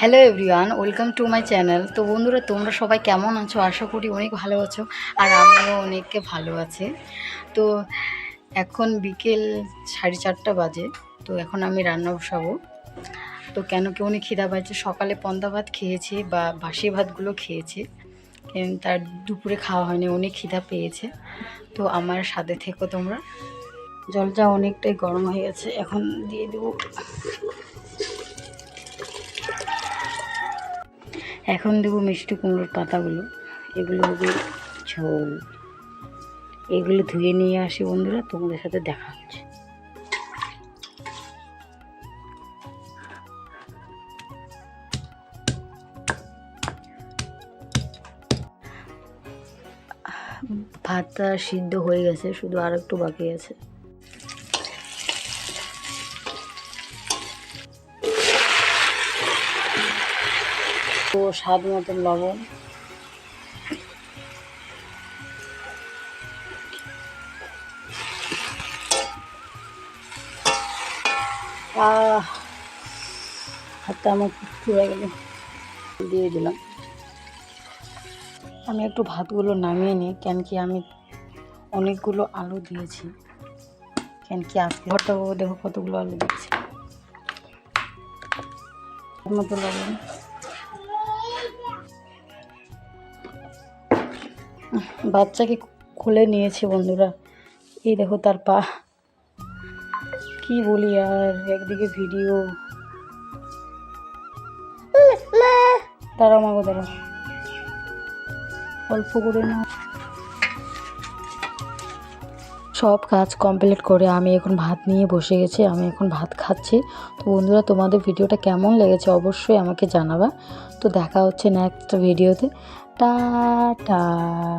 Hello everyone welcome to my channel তো বন্ধুরা, তোমরা সবাই কেমন আছো? আশা করি অনেক ভালো আছো, আর আমিও অনেককে ভালো আছি। তো এখন বিকেল সাড়ে চারটা বাজে, তো এখন আমি রান্না বসাবো। তো কেন কি অনেক খিদা পাচ্ছে সকালে পন্দা ভাত খেয়েছি বা বাসি ভাতগুলো খেয়েছি। তার দুপুরে খাওয়া হয়নি অনেক খিদা পেয়েছে। তো আমার সাথে থেকো তোমরা। জলটা অনেকটাই গরম হয়ে গেছে, এখন দিয়ে দেবো। এখন দেবো মিষ্টি কুমড়োর পাতাগুলো। এগুলো হবে ঝোল। এগুলো ধুয়ে নিয়ে আসি বন্ধুরা, তোমাদের সাথে দেখা হচ্ছে। ভাতটা সিদ্ধ হয়ে গেছে, শুধু আর একটু বাকি আছে। তো স্বাদ মতন লবণ। দিয়ে দিলাম। আমি একটু ভাতগুলো নামিয়ে নিই, কেন কি আমি অনেকগুলো আলু দিয়েছি। কেন কি আজকে ঘরটা দেখো কতগুলো আলু দিয়েছি। মতো লবণ। বাচ্চাকে খুলে নিয়েছে বন্ধুরা। এই দেখো তার পা। কি বলি আর, একদিকে ভিডিও। দাঁড়াও মাগো, দাঁড়াও। অল্প করে নাও। সব কাজ কমপ্লিট করে আমি এখন ভাত নিয়ে বসে গেছি, আমি এখন ভাত খাচ্ছি। তো বন্ধুরা, তোমাদের ভিডিওটা কেমন লেগেছে অবশ্যই আমাকে জানাবা। তো দেখা হচ্ছে নেক্সট ভিডিওতে たた